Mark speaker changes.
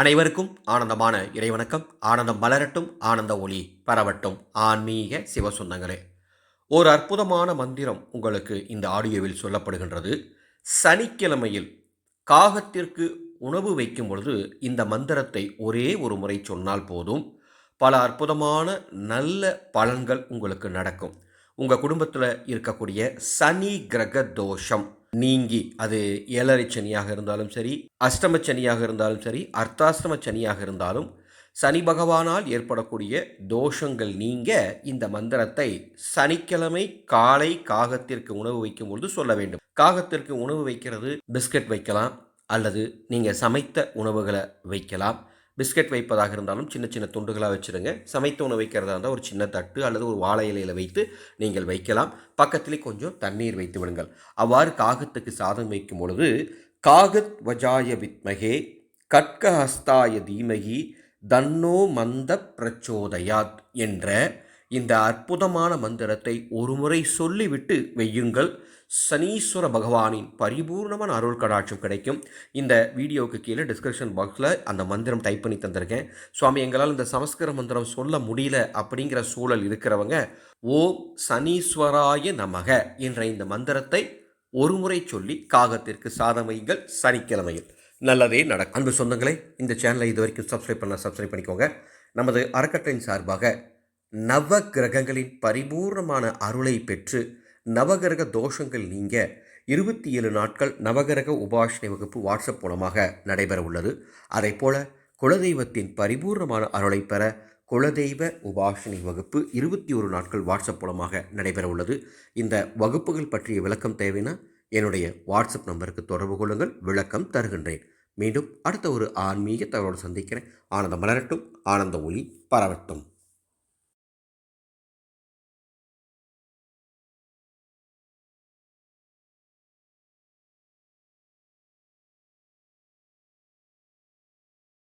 Speaker 1: அனைவருக்கும் ஆனந்தமான இறைவணக்கம். ஆனந்தம் மலரட்டும் ஆனந்த ஒளி பரவட்டும். ஆன்மீக சிவசொந்தங்களே ஒரு அற்புதமான மந்திரம் உங்களுக்கு இந்த ஆடியோவில் சொல்லப்படுகின்றது. சனிக்கிழமையில் காகத்திற்கு உணவு வைக்கும் பொழுது இந்த மந்திரத்தை ஒரே ஒரு முறை சொன்னால் போதும். பல அற்புதமான நல்ல பலன்கள் உங்களுக்கு நடக்கும். உங்கள் குடும்பத்தில் இருக்கக்கூடிய சனி கிரக தோஷம் நீங்கி அது ஏழரை சனியாக இருந்தாலும் சரி அஷ்டம சனியாக இருந்தாலும் சரி அர்த்தாஷ்டம சனியாக இருந்தாலும் சனி பகவானால் ஏற்படக்கூடிய தோஷங்கள் நீங்க இந்த மந்திரத்தை சனிக்கிழமை காலை காகத்திற்கு உணவு வைக்கும் பொழுது சொல்ல வேண்டும். காகத்திற்கு உணவு வைக்கிறது பிஸ்கட் வைக்கலாம் அல்லது நீங்கள் சமைத்த உணவுகளை வைக்கலாம். பிஸ்கட் வைப்பதாக இருந்தாலும் சின்ன சின்ன துண்டுகளாக வச்சுருங்க. சமைத்த உணவு வைக்கிறதா இருந்தால் ஒரு சின்ன தட்டு அல்லது ஒரு வாழை இலையில் வைத்து நீங்கள் வைக்கலாம். பக்கத்திலே கொஞ்சம் தண்ணீர் வைத்து விடுங்கள். அவ்வாறு காகத்துக்கு சாதம் வைக்கும் பொழுது காகத் வஜாய வித்மகே கட்கஹஸ்தாய தீமகி தன்னோ மந்த பிரச்சோதயாத் என்ற இந்த அற்புதமான மந்திரத்தை ஒருமுறை சொல்லிவிட்டு வையுங்கள். சனீஸ்வர பகவானின் பரிபூர்ணமான அருள் கடாட்சம் கிடைக்கும். இந்த வீடியோவுக்கு கீழே டிஸ்கிரிப்ஷன் பாக்ஸில் அந்த மந்திரம் டைப் பண்ணி தந்திருக்கேன். சுவாமி எங்களால் இந்த சமஸ்கிருத மந்திரம் சொல்ல முடியல அப்படிங்கிற சூழல் இருக்கிறவங்க ஓம் சனீஸ்வராய நமக என்ற இந்த மந்திரத்தை ஒருமுறை சொல்லி காகத்திற்கு சாதம் வையுங்கள். சனிக்கிழமையில் நல்லதே நடக்கும். அன்பு சொந்தங்களே இந்த சேனலை இது வரைக்கும் சப்ஸ்கிரைப் பண்ண சப்ஸ்கிரைப் பண்ணிக்கோங்க. நமது அறக்கட்டளையின் சார்பாக நவ கிரகங்களின் பரிபூர்ணமான அருளை பெற்று நவகிரக தோஷங்கள் நீங்க இருபத்தி ஏழு நாட்கள் நவகிரக உபாசனை வகுப்பு வாட்ஸ்அப் மூலமாக நடைபெற உள்ளது அதே போல குலதெய்வத்தின் பரிபூர்ணமான அருளை பெற குலதெய்வ உபாசனை வகுப்பு இருபத்தி ஒரு நாட்கள் வாட்ஸ்அப் மூலமாக நடைபெற உள்ளது இந்த வகுப்புகள் பற்றிய விளக்கம் தேவைன்னா என்னுடைய வாட்ஸ்அப் நம்பருக்கு தொடர்பு கொள்ளுங்கள். விளக்கம் தருகின்றேன். மீண்டும் அடுத்த ஒரு ஆன்மீக தகவலோடு சந்திக்கிறேன். ஆனந்த மலரட்டும். ஆனந்த ஒளி பரவட்டும்.